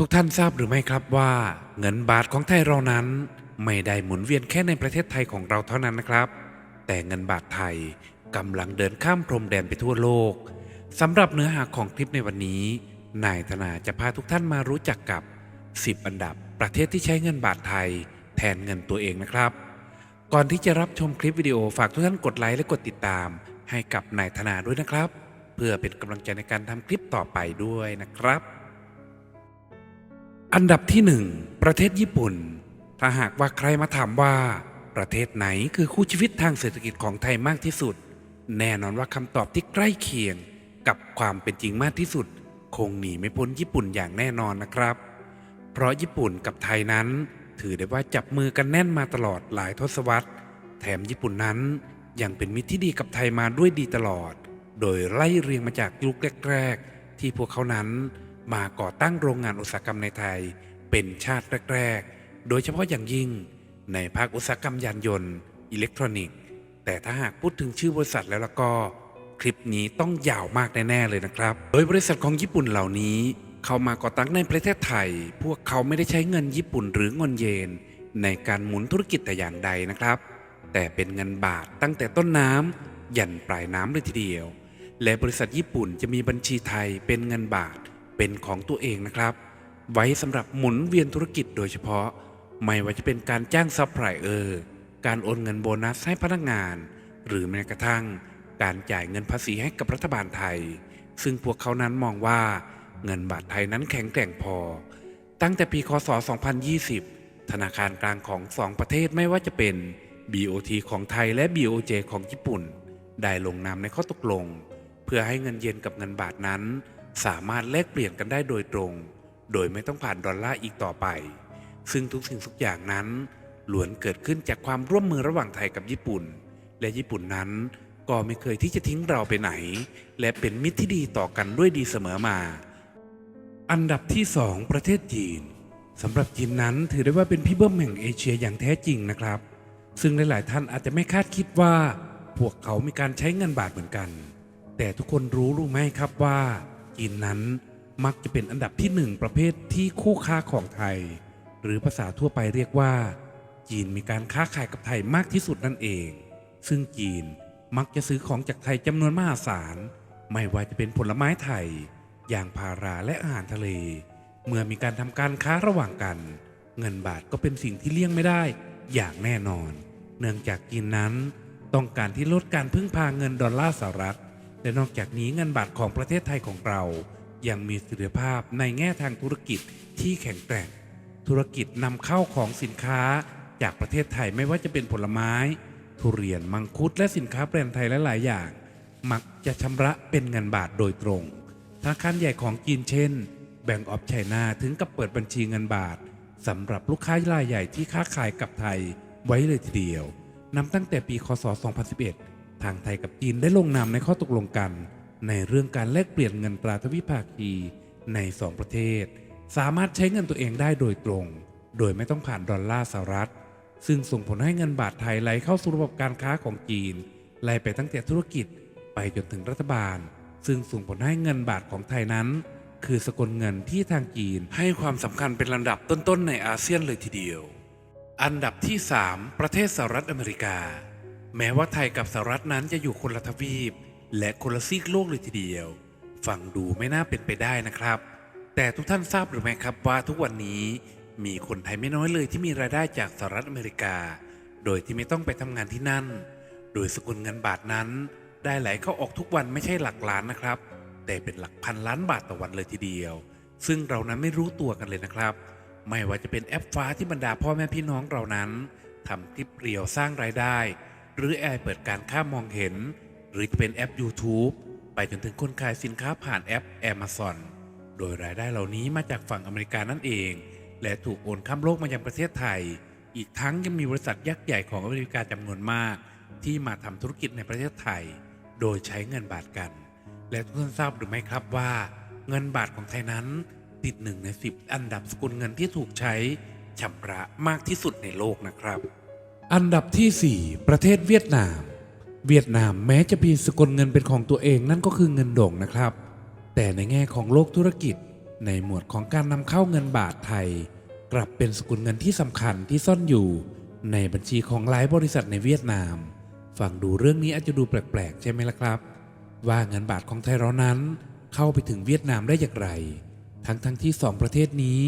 ทุกท่านทราบหรือไม่ครับว่าเงินบาทของไทยเรานั้น ไม่ได้หมุนเวียนแค่ในประเทศไทยของเราเท่านั้นนะครับ แต่เงินบาทไทยกำลังเดินข้ามพรมแดนไปทั่วโลกสำหรับเนื้อหาของคลิปในวันนี้ นายธนาจะพาทุกท่านมารู้จักกับ 10 อันดับประเทศที่ใช้เงินบาทไทย แทนเงินตัวเองนะครับ ก่อนที่จะรับชมคลิปวิดีโอฝากทุกท่านกดไลค์และกดติดตาม ให้กับนายธนาด้วยนะครับ เพื่อเป็นกำลังใจในการทำคลิปต่อไปด้วยนะครับ อันดับที่หนึ่งประเทศญี่ปุ่น ถ้าหากว่าใครมาถามว่า ประเทศไหนคือคู่ชีวิตทางเศรษฐกิจของไทยมากที่สุด แน่นอนว่าคำตอบที่ใกล้เคียง กับความเป็นจริงมากที่สุด คงหนีไม่พ้นญี่ปุ่นอย่างแน่นอนนะครับ เพราะญี่ปุ่นกับไทยนั้น ถือได้ว่าจับมือกันแน่นมาตลอดหลายทศวรรษ แถมญี่ปุ่นนั้นยังเป็นมิตรที่ดีกับไทยมาด้วยดีตลอด โดยไล่เรียงมาจากยุคแรก ๆ ที่พวกเขานั้น มาก่อตั้งโรงงานอุตสาหกรรมในไทย เป็นชาติแรก ๆ โดยเฉพาะอย่างยิ่ง ในภาคอุตสาหกรรมยานยนต์ อิเล็กทรอนิกส์ แต่ถ้าหากพูดถึงชื่อบริษัทแล้วล้วก็ คลิปนี้ต้องยาวมากแน่ๆเลยนะครับ โดยบริษัทของญี่ปุ่นเหล่านี้ เข้ามาก่อตั้งในประเทศไทย พวกเขาไม่ได้ใช้เงินญี่ปุ่นหรือเงินเยน ในการหมุนธุรกิจแต่อย่างใดนะครับ แต่เป็นเงินบาทตั้งแต่ต้นน้ำยันปลายน้ำเลยทีเดียว และบริษัทญี่ปุ่นจะมีบัญชีไทยเป็นเงินบาท เป็นของตัวเองนะครับ ไว้สำหรับหมุนเวียนธุรกิจโดยเฉพาะ ไม่ว่าจะเป็นการจ้างซัพพลายเออร์การโอนเงินโบนัสให้พนักงาน หรือแม้กระทั่ง การจ่ายเงินภาษีให้กับรัฐบาลไทย ซึ่งพวกเขานั้นมองว่าเงินบาทไทยนั้นแข็งแกร่งพอ ตั้งแต่ปีคศ 2020 ธนาคารกลางของสองประเทศไม่ว่าจะเป็น BOT ของไทยและ BOJ ของญี่ปุ่น ได้ลงนามในข้อตกลง เพื่อให้เงินเยนกับเงินบาทนั้น สามารถแลกเปลี่ยนกันได้โดยตรง โดยไม่ต้องผ่านดอลลาร์อีกต่อไป ซึ่งทุกสิ่งทุกอย่างนั้นล้วนเกิดขึ้นจากความร่วมมือระหว่างไทยกับญี่ปุ่น และญี่ปุ่นนั้นก็ไม่เคยที่จะทิ้งเราไปไหน และเป็นมิตรที่ดีต่อกันด้วยดีเสมอมา อันดับที่ 2 ประเทศจีนสำหรับจีนนั้นถือได้ว่าเป็นพี่เบิ้มแห่งเอเชียอย่างแท้จริงนะครับ ซึ่งหลาย ๆ ท่านอาจจะไม่คาดคิดว่า พวกเขามีการใช้เงินบาทเหมือนกัน แต่ทุกคนรู้รู้ไหมครับว่า จีนนั้น มักจะเป็นอันดับที่หนึ่งประเภทที่คู่ค้าของไทย หรือภาษาทั่วไปเรียกว่า จีนมีการค้าขายกับไทยมากที่สุดนั่นเอง ซึ่งจีนมักจะซื้อของจากไทยจำนวนมหาศาล ไม่ว่าจะเป็นผลไม้ไทย อย่างพาราและอาหารทะเล เมื่อมีการทำการค้าระหว่างกัน เงินบาทก็เป็นสิ่งที่เลี่ยงไม่ได้อย่างแน่นอน เนื่องจากจีนนั้น ต้องการที่ลดการพึ่งพาเงินดอลลาร์สหรัฐ และนอกจากนี้เงินบาทของประเทศไทยของเรายังมีเสถียรภาพในแง่ทางธุรกิจที่แข็งแกร่ง ธุรกิจนำเข้าของสินค้าจากประเทศไทยไม่ว่าจะเป็นผลไม้ ทุเรียนมังคุดและสินค้าแบรนด์ไทยและหลายอย่าง มักจะชำระเป็นเงินบาทโดยตรงธนาคารใหญ่ของจีนเช่น Bank of China ถึงกับเปิดบัญชีเงินบาทสำหรับลูกค้ารายใหญ่ที่ค้าขายกับไทยไว้เลยทีเดียวนับตั้งแต่ปีคศ 2011 ทางไทยกับจีนได้ลงนามในข้อตกลงกัน ในเรื่องการแลกเปลี่ยนเงินตราทวิภาคีในสองประเทศ สามารถใช้เงินตัวเองได้โดยตรง โดยไม่ต้องผ่านดอลลาร์สหรัฐ ซึ่งส่งผลให้เงินบาทไทยไหลเข้าสู่ระบบการค้าของจีนไหลไปตั้งแต่ธุรกิจไปจนถึงรัฐบาล ซึ่งส่งผลให้เงินบาทของไทยนั้น คือสกุลเงินที่ทางจีนให้ความสำคัญเป็นลำดับต้นๆในอาเซียนเลยทีเดียว อันดับที่ 3 ประเทศสหรัฐอเมริกา แม้ว่าไทยกับสหรัฐนั้นจะอยู่คนละทวีป และคนละซีกโลกเลยทีเดียว ฟังดูไม่น่าเป็นไปได้นะครับ แต่ทุกท่านทราบหรือไม่ครับว่าทุกวันนี้มีคนไทยไม่น้อยเลยที่มีรายได้จากสหรัฐอเมริกา โดยที่ไม่ต้องไปทำงานที่นั่น โดยสกุลเงินบาทนั้น ได้ไหลเข้าออกทุกวันไม่ใช่หลักล้านนะครับ แต่เป็นหลักพันล้านบาทต่อวันเลยทีเดียว ซึ่งเรานั้นไม่รู้ตัวกันเลยนะครับ ไม่ว่าจะเป็นแอปฟ้าที่บรรดาพ่อแม่พี่น้องเรานั้นทำคลิปเรียวสร้างรายได้ หรือแอร์เปิดการค้ามองเห็น หรือจะเป็นแอป YouTube ไปจนถึงคนขายสินค้าผ่านแอป Amazon โดยรายได้เหล่านี้มาจากฝั่งอเมริกานั่นเอง และถูกโอนข้ามโลกมายังประเทศไทย อีกทั้งยังมีบริษัทยักษ์ใหญ่ของอเมริกาจำนวนมาก ที่มาทำธุรกิจในประเทศไทย โดยใช้เงินบาทกัน และทุกท่านทราบหรือไม่ครับว่า เงินบาทของไทยนั้น ติดหนึ่งในสิบอันดับสกุลเงินที่ถูกใช้ชำระมากที่สุดในโลกนะครับ อันดับที่ 4 ประเทศเวียดนาม เวียดนามแม้จะมีสกุลเงินเป็นของตัวเองนั่นก็คือเงินโด่งนะครับ แต่ในแง่ของโลกธุรกิจ ในหมวดของการนำเข้าเงินบาทไทย กลับเป็นสกุลเงินที่สำคัญที่ซ่อนอยู่ ในบัญชีของหลายบริษัทในเวียดนาม ฟังดูเรื่องนี้อาจจะดูแปลกๆ ใช่ไหมล่ะครับ ว่าเงินบาทของไทยเรานั้น เข้าไปถึงเวียดนามได้อย่างไร ทั้งๆทที่สองประเทศนี้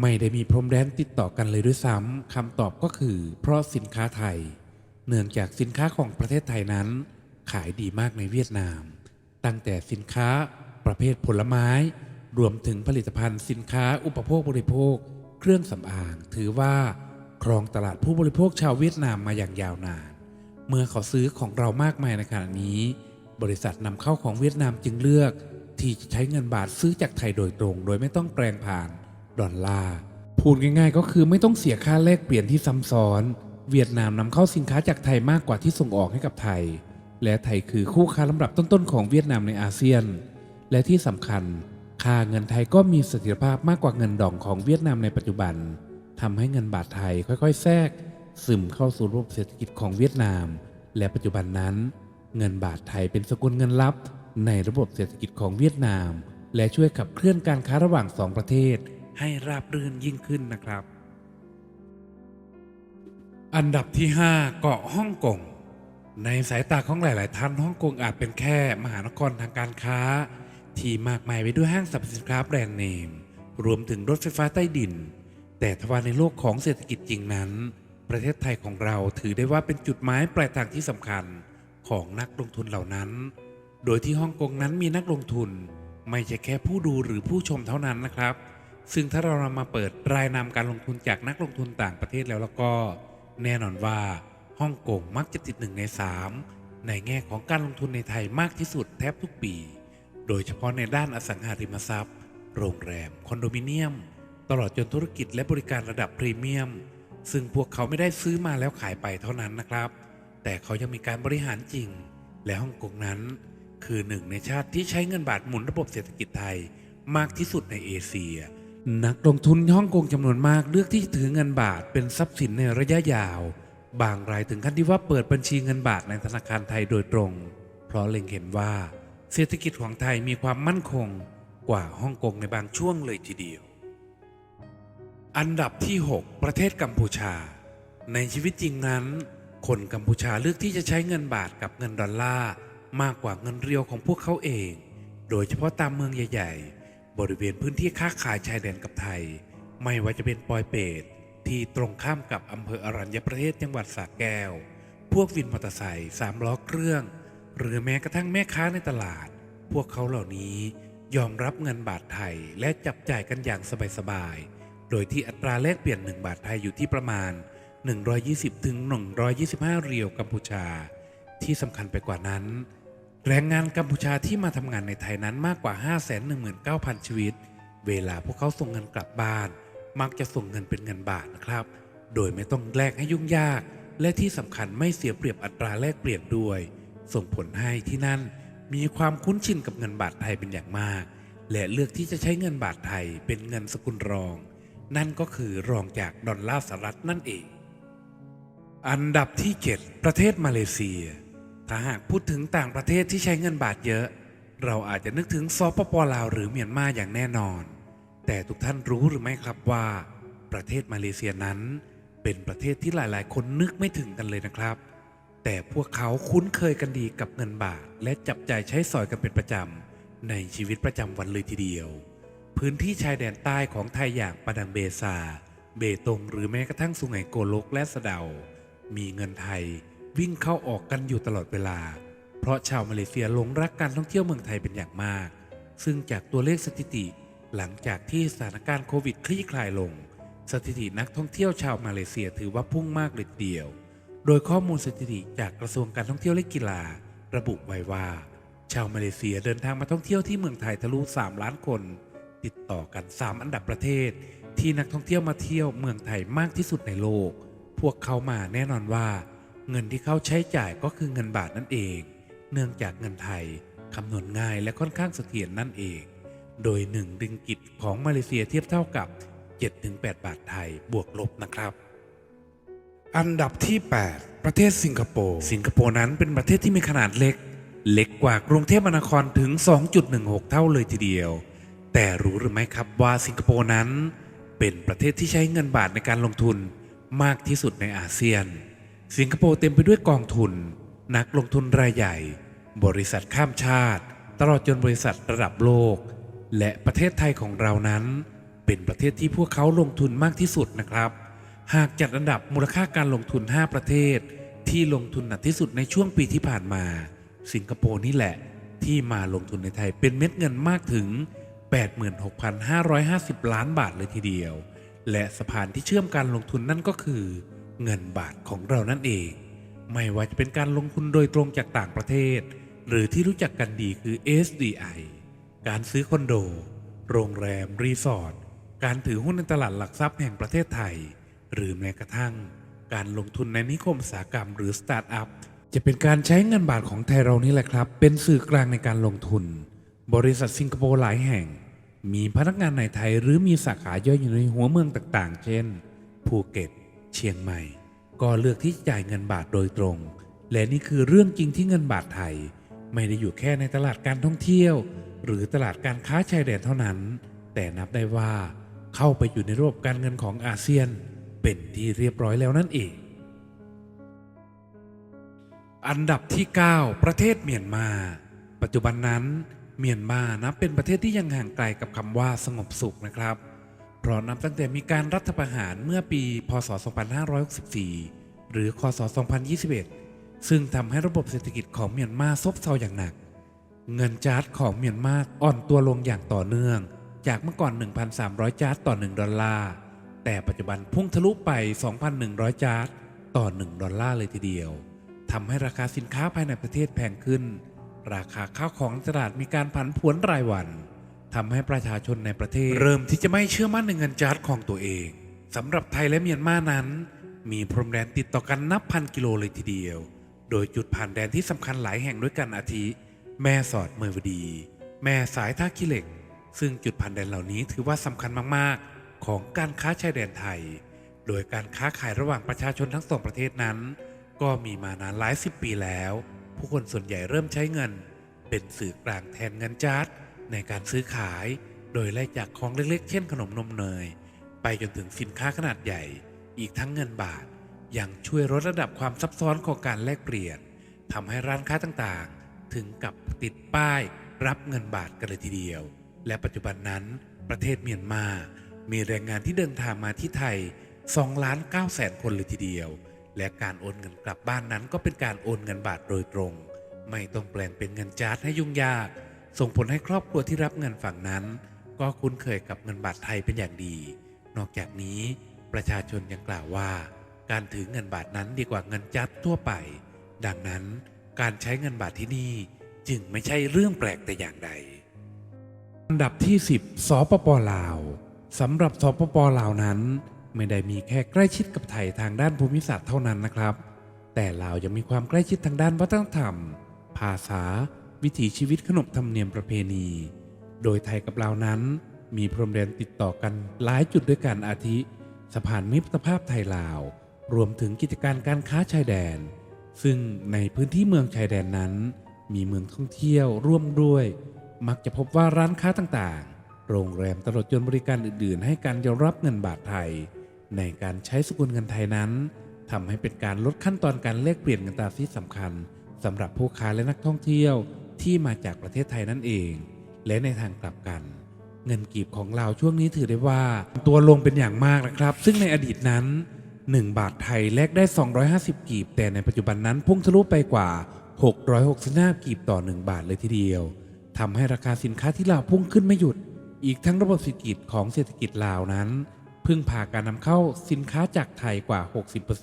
ไม่ได้มีพรมแดนติดต่อกันเลยด้วยซ้ำคำตอบก็คือ เพราะสินค้าไทย เนื่องจากสินค้าของประเทศไทยนั้น ขายดีมากในเวียดนาม ตั้งแต่สินค้าประเภทผลไม้ รวมถึงผลิตภัณฑ์สินค้าอุปโภคบริโภค เครื่องสำอาง ถือว่าครองตลาดผู้บริโภคชาวเวียดนามมาอย่างยาวนาน เมื่อเขาซื้อของเรามากมายในขณะนี้ บริษัทนำเข้าของเวียดนามจึงเลือก ที่จะใช้เงินบาทซื้อจากไทยโดยตรง โดยไม่ต้องแปลงผ่าน ดอลลาร์พูดง่ายๆ ก็คือไม่ต้องเสียค่าแลกเปลี่ยนที่ซ้ำซ้อน เวียดนามนำเข้าสินค้าจากไทยมากกว่าที่ส่งออกให้กับไทย และไทยคือคู่ค้าลำดับต้นๆของเวียดนามในอาเซียน และที่สำคัญ ค่าเงินไทยก็มีเสถียรภาพมากกว่าเงินดองของเวียดนามในปัจจุบันทำให้เงินบาทไทยค่อยๆ แทรก ซึมเข้าสู่ระบบเศรษฐกิจของเวียดนาม และปัจจุบันนั้น เงินบาทไทยเป็นสกุลเงินลับ ในระบบเศรษฐกิจของเวียดนาม และช่วยขับเคลื่อนการค้าระหว่างสองประเทศ ให้ราบรื่นยิ่งขึ้นนะครับ อันดับที่ 5 เกาะฮ่องกงในสายตาของหลาย ๆ ท่านฮ่องกงอาจเป็นแค่มหานครทางการค้า ที่มากมายไปด้วยห้างสรรพสินค้าแบรนด์เนม รวมถึงรถไฟฟ้าใต้ดิน แต่ทว่าในโลกของเศรษฐกิจจริงนั้น ประเทศไทยของเราถือได้ว่าเป็นจุดหมายปลายทางที่สำคัญของนักลงทุนเหล่านั้น โดยที่ฮ่องกงนั้นมีนักลงทุน ไม่ใช่แค่ผู้ดูหรือผู้ชมเท่านั้นนะครับ ซึ่งถ้าเรานำมาเปิดรายนามการลงทุนจากนักลงทุนต่างประเทศแล้วแล้วก็แน่นอนว่าฮ่องกงมักจะติดหนึ่งในสามในแง่ของการลงทุนในไทยมากที่สุดแทบทุกปี โดยเฉพาะในด้านอสังหาริมทรัพย์ โรงแรม คอนโดมิเนียม ตลอดจนธุรกิจและบริการระดับพรีเมียม ซึ่งพวกเขาไม่ได้ซื้อมาแล้วขายไปเท่านั้นนะครับ แต่เขายังมีการบริหารจริง และฮ่องกงนั้น คือหนึ่งในชาติที่ใช้เงินบาทหมุนระบบเศรษฐกิจไทยมากที่สุดในเอเชีย นักลงทุนฮ่องกงจำนวนมากเลือกที่ถือเงินบาทเป็นทรัพย์สินในระยะยาว บางรายถึงขั้นที่ว่าเปิดบัญชีเงินบาทในธนาคารไทยโดยตรง เพราะเล็งเห็นว่าเศรษฐกิจของไทยมีความมั่นคงกว่าฮ่องกงในบางช่วงเลยทีเดียว อันดับที่ 6 ประเทศกัมพูชา ในชีวิตจริงนั้น คนกัมพูชาเลือกที่จะใช้เงินบาทกับเงินดอลลาร์มากกว่าเงินเรียวของพวกเขาเอง โดยเฉพาะตามเมืองใหญ่ ๆ บริเวณพื้นที่ค้าขายชายแดนกับไทย ไม่ว่าจะเป็นปอยเปตที่ตรงข้ามกับอำเภออรัญญประเทศจังหวัดสระแก้ว พวกวินมอเตอร์ไซค์สามล้อเครื่อง หรือแม้กระทั่งแม่ค้าในตลาด พวกเขาเหล่านี้ยอมรับเงินบาทไทยและจับจ่ายกันอย่างสบายๆ โดยที่อัตราแลกเปลี่ยน 1 บาทไทยอยู่ที่ประมาณ 120ถึง125 เรียวกัมพูชา ที่สำคัญไปกว่านั้น แรงงานกัมพูชาที่มาทำงานในไทยนั้นมากกว่า 519,000 ชีวิต เวลาพวกเขาส่งเงินกลับบ้าน มักจะส่งเงินเป็นเงินบาทนะครับ โดยไม่ต้องแลกให้ยุ่งยาก และที่สำคัญไม่เสียเปรียบอัตราแลกเปลี่ยนด้วย ส่งผลให้ที่นั่นมีความคุ้นชินกับเงินบาทไทยเป็นอย่างมาก และเลือกที่จะใช้เงินบาทไทยเป็นเงินสกุลรอง นั่นก็คือรองจากดอลลาร์สหรัฐนั่นเอง อันดับที่ 7 ประเทศมาเลเซีย ถ้าหากพูดถึงต่างประเทศที่ใช้เงินบาทเยอะ เราอาจจะนึกถึงซปปลาวหรือเมียนมาอย่างแน่นอน แต่ทุกท่านรู้หรือไม่ครับว่า ประเทศมาเลเซียนั้น เป็นประเทศที่หลายๆ คนนึกไม่ถึงกันเลยนะครับ แต่พวกเขาคุ้นเคยกันดีกับเงินบาท และจับจ่ายใช้สอยกันเป็นประจำในชีวิตประจำวันเลยทีเดียว พื้นที่ชายแดนใต้ของไทยอย่างปาดังเบซา เบตง หรือแม้กระทั่งสุไหงโกลกและสะเดา มีเงินไทย วิ่งเข้าออกกันอยู่ตลอดเวลา เพราะชาวมาเลเซียหลงรักการท่องเที่ยวเมืองไทยเป็นอย่างมาก ซึ่งจากตัวเลขสถิติหลังจากที่สถานการณ์โควิดคลี่คลายลง สถิตินักท่องเที่ยวชาวมาเลเซียถือว่าพุ่งมากเลยเดียว โดยข้อมูลสถิติจากกระทรวงการท่องเที่ยวและกีฬา ระบุไว้ว่า ชาวมาเลเซียเดินทางมาท่องเที่ยวที่เมืองไทยทะลุ 3 ล้านคน ติดต่อกัน 3 อันดับประเทศ ที่นักท่องเที่ยวมาเที่ยวเมืองไทยมากที่สุดในโลก พวกเขามาแน่นอนว่า เงินที่เขาใช้จ่ายก็คือเงินบาทนั่นเอง เนื่องจากเงินไทยคำนวณง่ายและค่อนข้างเสถียรนั่นเอง โดยหนึ่งดึงกิจของมาเลเซียเทียบเท่ากับ 7-8 บาทไทยบวกลบนะครับ อันดับที่ 8 ประเทศสิงคโปร์ สิงคโปร์นั้นเป็นประเทศที่มีขนาดเล็ก เล็กกว่ากรุงเทพมหานครถึง 2.16 เท่าเลยทีเดียวแแต่รู้หรือไม่ครับว่าสิงคโปร์นั้น เป็นประเทศที่ใช้เงินบาทในการลงทุนมากที่สุดในอาเซียน สิงคโปร์เต็มไปด้วยกองทุน นักลงทุนรายใหญ่ บริษัทข้ามชาติ ตลอดจนบริษัทระดับโลก และประเทศไทยของเรานั้น เป็นประเทศที่พวกเขาลงทุนมากที่สุดนะครับ หากจัดอันดับมูลค่าการลงทุน 5 ประเทศ ที่ลงทุนหนักที่สุดในช่วงปีที่ผ่านมา สิงคโปร์นี่แหละ ที่มาลงทุนในไทยเป็นเม็ดเงินมากถึง 86,550 ล้านบาทเลยทีเดียว และสะพานที่เชื่อมการลงทุนนั่นก็คือ เงินบาทของเรานั่นเอง ไม่ว่าจะเป็นการลงทุนโดยตรงจากต่างประเทศ หรือที่รู้จักกันดีคือ SDI การซื้อคอนโด โรงแรม รีสอร์ท การถือหุ้นในตลาดหลักทรัพย์แห่งประเทศไทย หรือแม้กระทั่ง การลงทุนในนิคมอุตสาหกรรมหรือสตาร์ทอัพจะเป็นการใช้เงินบาทของไทยเรานี่แหละครับ เป็นสื่อกลางในการลงทุน บริษัทสิงคโปร์หลายแห่ง มีพนักงานในไทยหรือมีสาขาย่อยอยู่ในหัวเมืองต่างๆ เช่น ภูเก็ต เชียงใหม่ ก็เลือกที่จะจ่ายเงินบาทโดยตรง และนี่คือเรื่องจริงที่เงินบาทไทย ไม่ได้อยู่แค่ในตลาดการท่องเที่ยว หรือตลาดการค้าชายแดนเท่านั้น แต่นับได้ว่าเข้าไปอยู่ในระบบการเงินของอาเซียน เป็นที่เรียบร้อยแล้วนั่นเอง อันดับที่ 9 ประเทศเมียนมา ปัจจุบันนั้นเมียนมานับเป็นประเทศที่ยังห่างไกลกับคำว่าสงบสุขนะครับ เพราะนับตั้งแต่มีการรัฐประหารเมื่อปี พศ 2564 หรือ คศ 2021 ซึ่งทำให้ระบบเศรษฐกิจของเมียนมาซบเซาอย่างหนัก เงินจาร์ดของเมียนมาอ่อนตัวลงอย่างต่อเนื่อง จากเมื่อก่อน 1,300 จาร์ดต่อ 1 ดอลลาร์ แต่ปัจจุบันพุ่งทะลุไป 2,100 จาร์ดต่อ 1 ดอลลาร์เลยทีเดียวทำให้ราคาสินค้าภายในประเทศแพงขึ้น ราคาข้าวของตลาดมีการผันผวนรายวัน ทำให้ประชาชนในประเทศ เริ่มที่จะไม่เชื่อมั่นในเงินจาร์ดของตัวเองสำหรับไทยและเมียนมานั้น มีพรมแดนติดต่อกันนับพันกิโลเลยทีเดียว โดยจุดผ่านแดนที่สำคัญหลายแห่งด้วยกันอาทิ แม่สอดเมยวดี แม่สายท่าขี้เหล็ก ซึ่งจุดผ่านแดนเหล่านี้ถือว่าสำคัญมากๆ ของการค้าชายแดนไทย โดยการค้าขายระหว่างประชาชนทั้งสองประเทศนั้น ก็มีมานานหลายสิบปีแล้ว ผู้คนส่วนใหญ่เริ่มใช้เงิน เป็นสื่อกลางแทนเงินจาร์ด ในการซื้อขาย โดยไล่จากของเล็กๆ เช่นขนมนมเนย ไปจนถึงสินค้าขนาดใหญ่ อีกทั้งเงินบาท ยังช่วยลดระดับความซับซ้อนของการแลกเปลี่ยนทำให้ร้านค้าต่างๆ ถึงกับติดป้ายรับเงินบาทกันเลยทีเดียว และปัจจุบันนั้นประเทศเมียนมา มีแรงงานที่เดินทางมาที่ไทย2ล้าน9แสนคนเลยทีเดียว และการโอนเงินกลับบ้านนั้นก็เป็นการโอนเงินบาทโดยตรง ไม่ต้องแปลงเป็นเงินจาร์ดให้ยุ่งยาก ส่งผลให้ครอบครัวที่รับเงินฝั่งนั้น ก็คุ้นเคยกับเงินบาทไทยเป็นอย่างดี นอกจากนี้ประชาชนยังกล่าวว่า การถือเงินบาทนั้นดีกว่าเงินจัดทั่วไป ดังนั้นการใช้เงินบาทที่นี่จึงไม่ใช่เรื่องแปลกแต่อย่างใด อันดับที่ 10สปปลาวสำหรับสปปลาวนั้น ไม่ได้มีแค่ใกล้ชิดกับไทยทางด้านภูมิศาสตร์เท่านั้นนะครับ แต่ลาวยังมีความใกล้ชิดทางด้านวัฒนธรรม ภาษา วิถีชีวิตขนบธรรมเนียมประเพณี โดยไทยกับลาวนั้น มีพรมแดนติดต่อกันหลายจุดด้วยกันอาทิสะพานมิตรภาพไทยลาว รวมถึงกิจการการค้าชายแดน ซึ่งในพื้นที่เมืองชายแดนนั้น มีเมืองท่องเที่ยวร่วมด้วย มักจะพบว่าร้านค้าต่างๆ โรงแรมตลอดจนบริการอื่นๆ ให้การยอมรับเงินบาทไทย ในการใช้สกุลเงินไทยนั้นทำให้เป็นการลดขั้นตอนการแลกเปลี่ยนเงินตราที่สำคัญสำหรับผู้ค้าและนักท่องเที่ยว ที่มาจากประเทศไทยนั่นเอง และในทางกลับกัน เงินกีบของเราช่วงนี้ถือได้ว่า ตัวลงเป็นอย่างมากนะครับ ซึ่งในอดีตนั้น 1 บาทไทยแลกได้ 250 กีบ แต่ในปัจจุบันนั้นพุ่งทะลุไปกว่า 665 กีบต่อ 1 บาทเลยทีเดียวทำให้ราคาสินค้าที่ลาวพุ่งขึ้นไม่หยุด อีกทั้งระบบเศรษฐกิจของเศรษฐกิจลาวนั้น พึ่งพาการนำเข้าสินค้าจากไทยกว่า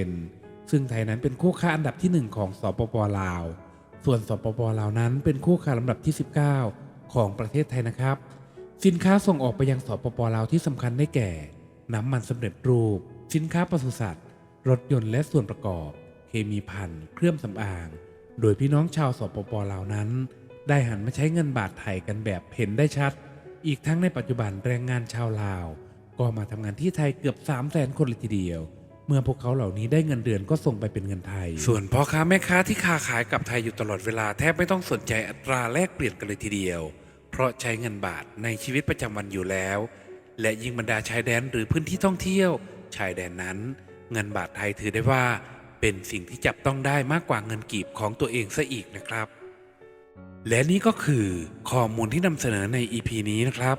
60%ซึ่งไทยนั้นเป็นคู่ค้าอันดับที่ 1 ของสปปลาว ส่วนสปปลาวนั้นเป็นคู่ค้าลำดับที่ 19 ของประเทศไทยนะครับ สินค้าส่งออกไปยังสปปลาวที่สำคัญได้แก่ น้ำมันสำเร็จรูป สินค้าปศุสัตว์ รถยนต์และส่วนประกอบ เคมีภัณฑ์เครื่องสำอาง โดยพี่น้องชาวสปปลาวนั้น ได้หันมาใช้เงินบาทไทยกันแบบเห็นได้ชัด อีกทั้งในปัจจุบันแรงงานชาวลาว ก็มาทำงานที่ไทยเกือบ3 0 0แสนคนเลยทีเดียว เมื่อพวกเขาเหล่านี้ได้เงินเดือนก็ส่งไปเป็นเงินไทย ส่วนพ่อค้าแม่ค้าที่ค้าขายกับไทยอยู่ตลอดเวลาแทบไม่ต้องสนใจอัตราแลกเปลี่ยนกันเลยทีเดียว เพราะใช้เงินบาทในชีวิตประจำวันอยู่แล้ว และยิ่งบรรดาชายแดนหรือพื้นที่ท่องเที่ยว ชายแดนนั้น เงินบาทไทยถือได้ว่า เป็นสิ่งที่จับต้องได้มากกว่าเงินกีบของตัวเองซะอีกนะครับ และนี่ก็คือข้อมูลที่นำเสนอใน EP นี้นะครับ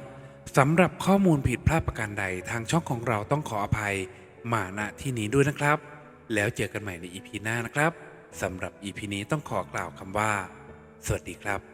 สำหรับข้อมูลผิดพลาดประการใดทางช่องของเราต้องขออภัย มาณที่นี้ด้วยนะครับ แล้วเจอกันใหม่ในอีพีหน้านะครับสำหรับอีพีนี้ต้องขอกล่าวคำว่า สวัสดีครับ